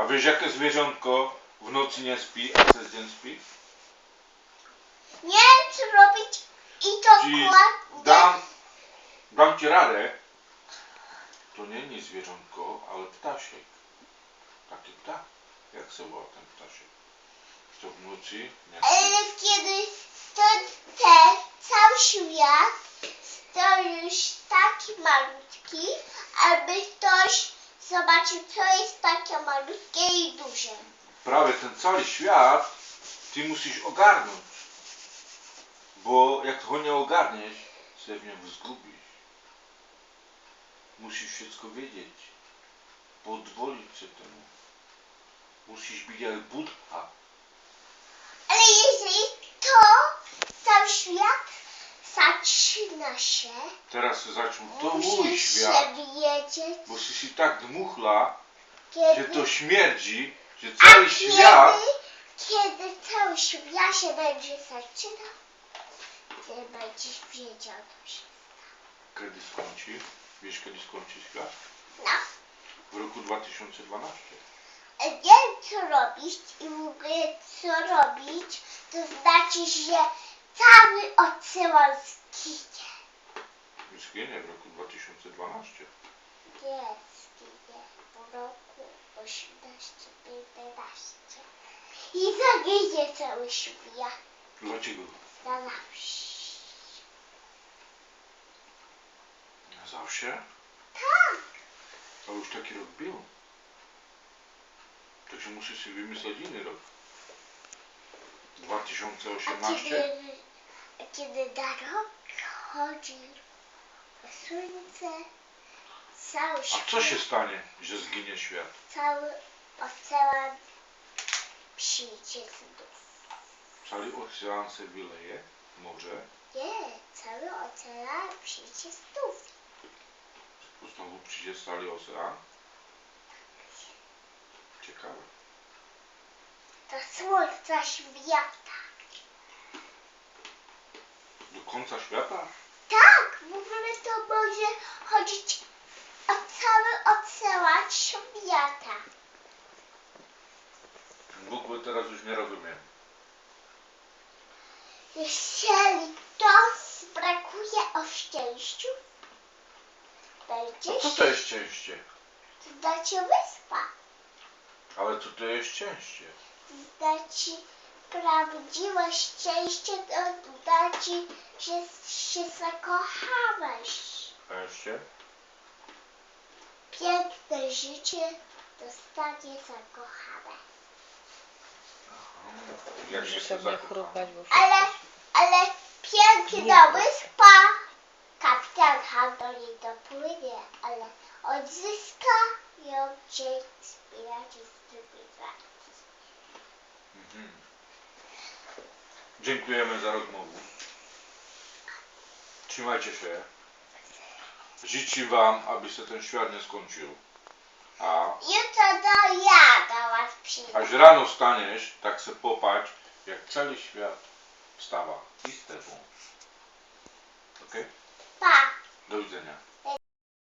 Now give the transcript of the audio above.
A wiesz jakie zwierzątko w nocy nie śpi, a przez dzień śpi? Nie wiem robić i to Ci dam, dam ci radę. To nie nie zwierzątko, ale ptasiek. Taki ptak. Jak się woła ten ptasiek? To w nocy nie śpi. Ale kiedy to ten cały świat to już taki malutki, aby zobaczył, co jest takie malutkie i duże. prawie ten cały świat ty musisz ogarnąć. Bo jak go nie ogarniesz, się w nim zgubisz. Musisz wszystko wiedzieć. Podwolić się temu. Musisz być jak Buddha. Ale jeżeli to cały świat Teraz się zaczął to mój musisz świat. się wiedzieć, Bo się tak dmuchla, że kiedy, to śmierdzi, że cały świat kiedy, kiedy cały świat się będzie zaczynał, ty będziesz wiedział, co się kiedy skończy. Wiesz kiedy skończy świat? no. W roku 2012. Nie wiem co robić i mówię co robić, to znaczy, że cały ocean zginie. Zginie w roku 2012. Nie zginie po roku 18, 15. I zaginie cały świat Dlaczego? na zawsze. Na zawsze? Tak, To już taki rok był. Także muszę sobie wymyśleć inny rok. a 2018? kiedy, a kiedy na rok chodzi słońce, cały A świat. co się stanie, że zginie świat? cały ocean przyjdzie znów. Cały ocean się wyleje, morze, Nie, cały ocean przyjdzie znów. znowu przyjdzie cały ocean. Ciekawe. Do słońca świata. Do końca świata? Tak, w ogóle to może chodzić o cały ocean świata. W ogóle teraz już nie rozumiem. Jeżeli to brakuje o szczęściu, A będzie co to jest szczęście? znaczy wyspa. Ale co to jest szczęście? Znaczy prawdziwe szczęście to znaczy, że się zakochałeś. A jeszcze? Piękne życie dostanie zakochane. Jak się chrupać, bo Ale, ale piękna wyspa kapitan Handel nie dopłynie, ale odzyska ją Shakespeare z drugiej Mhm. Dziękujemy za rozmowę. Trzymajcie się. Życzę Wam, aby się ten świat nie skończył. A Jutro to ja do was przyjdę. aż rano staniesz, tak se popatrz, jak cały świat wstawa. I z tebą. Ok? Pa! Do widzenia.